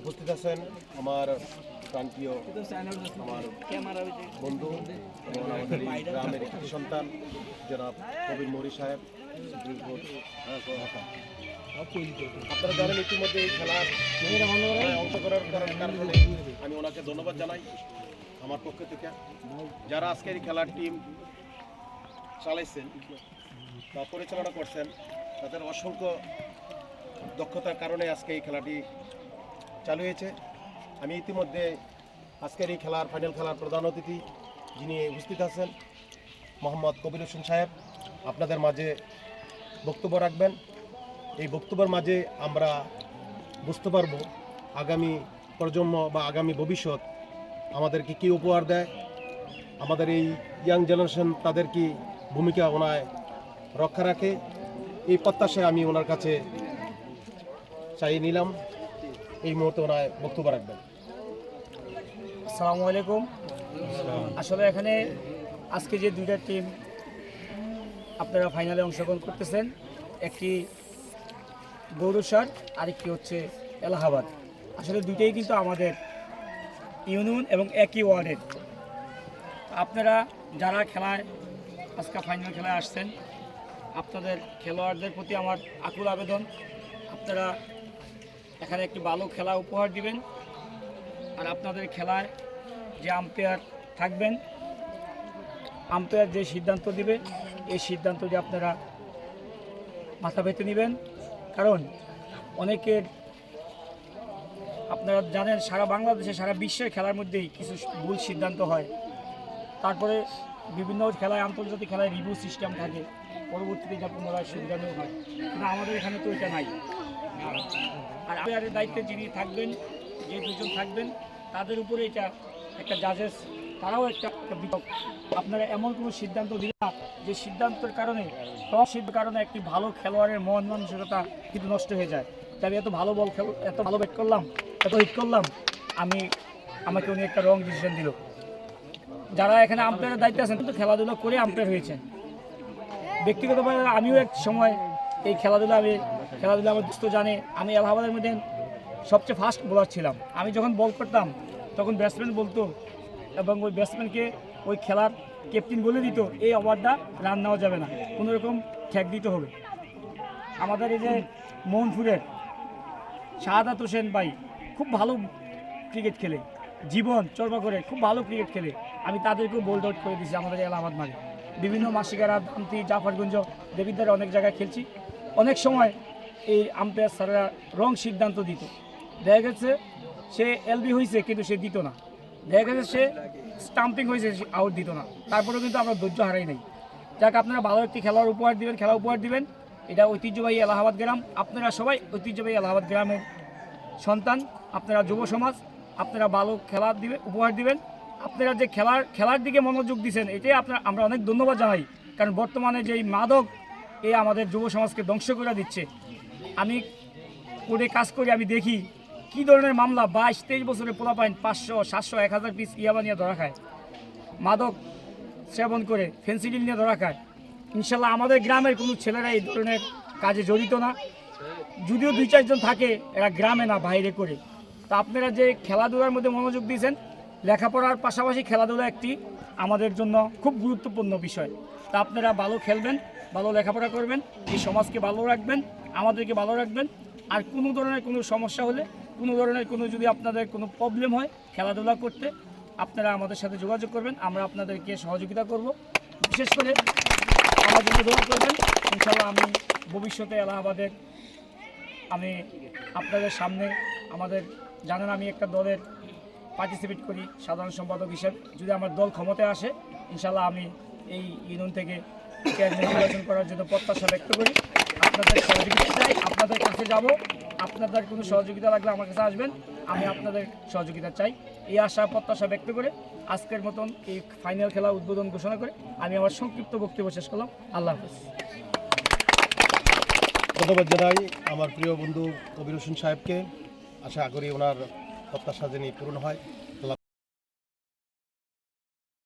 উপস্থিত আছেন আমার প্রান্তীয় আমার বন্ধু এবং আমাদের গ্রামের একটি সন্তান, জনাব কবির মরি সাহেব আপনারা জানেন ইতিমধ্যে এই খেলার অংশগ্রহণ করার কারণে আমি ওনাকে ধন্যবাদ জানাই আমার পক্ষ থেকে। যারা আজকের এই খেলার টিম চালাইছেন বা পরিচালনা করছেন, তাদের অসংখ্য দক্ষতার কারণে আজকে এই খেলাটি চালু হয়েছে। আমি ইতিমধ্যে আজকের এই খেলার ফাইনাল খেলার প্রধান অতিথি যিনি উপস্থিত আছেন, মোহাম্মদ কবির হোসেন সাহেব, আপনাদের মাঝে বক্তব্য রাখবেন। এই বক্তব্যের মাঝে আমরা বুঝতে পারব আগামী প্রজন্ম বা আগামী ভবিষ্যৎ আমাদেরকে কী উপহার দেয়, আমাদের এই ইয়াং জেনারেশন তাদের কি ভূমিকা ওনায় রক্ষা রাখে, এই প্রত্যাশায় আমি ওনার কাছে চাই নিলাম। এই মুহূর্তে ওনায় বক্তব্য রাখবেন। আসসালামু আলাইকুম। আসলে এখানে আজকে যে দুইটা টিম আপনারা ফাইনালে অংশগ্রহণ করতেছেন একটি গৌরসার আরেকটি হচ্ছে এলাহাবাদ। আসলে দুইটাই কিন্তু আমাদের ইউনিয়ন এবং একই ওয়ার্ডের। আপনারা যারা খেলায় আজকে ফাইনাল খেলায় আসছেন আপনাদের খেলোয়াড়দের প্রতি আমার আকুল আবেদন। আপনারা এখানে একটি ভালো খেলা উপহার দিবেন। আর আপনাদের খেলায় যে আম্পায়ার থাকবেন, আম্পায়ার যে সিদ্ধান্ত দিবে, এই সিদ্ধান্ত যে আপনারা মাথা পেতে নেবেন। কারণ অনেকের আপনারা জানেন, সারা বাংলাদেশে, সারা বিশ্বের খেলার মধ্যেই কিছু ভুল সিদ্ধান্ত হয়। তারপরে বিভিন্ন খেলায়, আন্তর্জাতিক খেলায় রিভিউ সিস্টেম থাকে। পরবর্তীতে যা পুনরায় সুবিধাও হয়। কিন্তু আমাদের এখানে তো এটা নাই। আর দায়িত্বে যিনি থাকবেন, যে দুজন থাকবেন, তাদের উপরে এটা একটা জাজেস তারাও একটা বিপক্ষ আপনারা এমন কোনো সিদ্ধান্ত দিন না, যে সিদ্ধান্তের কারণে সিদ্ধ কারণে একটি ভালো খেলোয়াড়ের মন মানসিকতা কিন্তু নষ্ট হয়ে যায়। আমি এত ভালো বল খেল, এত ভালো ব্যাট করলাম, এত হিট করলাম, আমি, আমাকে উনি একটা রং ডিসিশন দিল। যারা এখানে আম্পায়ারের দায়িত্বে আছেন কিন্তু খেলাধুলা করে আম্পায়ার হয়েছেন। ব্যক্তিগতভাবে আমিও এক সময় এই খেলাধুলা আমি খেলাধুলা আমার দোস্ত জানে, আমি এলাহাবাদের মধ্যে সবচেয়ে ফাস্ট বোলার ছিলাম। আমি যখন বল করতাম, তখন ব্যাটসম্যান বলতো এবং ওই ব্যাটসম্যানকে ওই খেলার ক্যাপ্টেন বলে দিত, এই ওভারটা রান নেওয়া যাবে না, কোনো রকম ঠেক দিতে হবে। আমাদের এই যে মোহনপুরের শাহাদাত হোসেন ভাই, খুব ভালো ক্রিকেট খেলে, জীবন চর্মা করে খুব ভালো ক্রিকেট খেলে। আমি তাদেরকেও বোল্ড আউট করে দিয়েছি আমাদের এলাহাবাদ মাঠে। বিভিন্ন মাসিকারা, দামতি, জাফরগঞ্জ দেবিদ্দার অনেক জায়গায় খেলছি। অনেক সময় এই আম্পায়ার স্যাররা রং সিদ্ধান্ত দিত। দেখা গেছে সে এলবি হয়েছে কিন্তু সে দিত না। দেখা গেছে সে স্টাম্পিং হয়েছে আউট দিত না। তারপরেও কিন্তু আমরা ধৈর্য হারাই নাই। যাক, আপনারা ভালো একটি খেলার উপহার দিবেন খেলা উপহার দিবেন। এটা ঐতিহ্যবাহী এলাহাবাদ গ্রাম। আপনারা সবাই ঐতিহ্যবাহী এলাহাবাদ গ্রামের সন্তান। আপনারা যুব সমাজ, আপনারা ভালো খেলা দিবে, উপহার দিবেন। আপনারা যে খেলার খেলার দিকে মনোযোগ দিচ্ছেন এটাই আপনার, আমরা অনেক ধন্যবাদ জানাই। কারণ বর্তমানে যে এই মাদক, এ আমাদের যুব সমাজকে ধ্বংস করে দিচ্ছে। আমি কোর্টে কাজ করি, আমি দেখি কি ধরনের মামলা, বাইশ, তেইশ বছরের পোলা পাইন, পাঁচশো, সাতশো, এক হাজার পিস ইয়াবা নিয়ে ধরা খায়। মাদক সেবন করে ফেন্সিডিল নিয়ে ধরা খায়। ইনশাল্লাহ আমাদের গ্রামের কোনো ছেলেরা এই ধরনের কাজে জড়িত না। যদিও দুই, চারজন থাকে, এরা গ্রামে না, বাইরে করে। তা আপনারা যে খেলাধুলার মধ্যে মনোযোগ দিয়েছেন, লেখাপড়ার পাশাপাশি খেলাধুলা একটি আমাদের জন্য খুব গুরুত্বপূর্ণ বিষয়। তা আপনারা ভালো খেলবেন। ভালো লেখাপড়া করবেন, এই সমাজকে ভালো রাখবেন, আমাদেরকে ভালো রাখবেন। আর কোনো ধরনের কোনো সমস্যা হলে, কোনো ধরনের কোনো যদি আপনাদের কোনো প্রবলেম হয় খেলাধুলা করতে, আপনারা আমাদের সাথে যোগাযোগ করবেন, আমরা আপনাদেরকে সহযোগিতা করব। বিশেষ করে আমার জন্য দোয়া করবেন ইনশাল্লাহ আমি ভবিষ্যতে এলাহাবাদের আমি আপনাদের সামনে আমাদের জানেন আমি একটা দলের পার্টিসিপেট করি সাধারণ সম্পাদক হিসেবে। যদি আমার দল ক্ষমতায় আসে ইনশাল্লাহ আমি এই ইউনিয়ন থেকে নির্বাচন করার জন্য প্রত্যাশা ব্যক্ত করি। আপনাদের সহযোগিতা চাই, আপনাদের কাছে যাব। আপনাদের কোনো সহযোগিতা লাগলে আমার কাছে আসবেন। আমি আপনাদের সহযোগিতা চাই। এই আশা, প্রত্যাশা ব্যক্ত করে আজকের মতন এই ফাইনাল খেলা উদ্বোধন ঘোষণা করে আমি আমার সংক্ষিপ্ত বক্তব্য শেষ করলাম। আল্লাহ হাফিজ। ধন্যবাদ জানাই আমার প্রিয় বন্ধু কবির হোসেন সাহেবকে। আশা করি ওনার প্রত্যাশা যেন পূরণ হয়।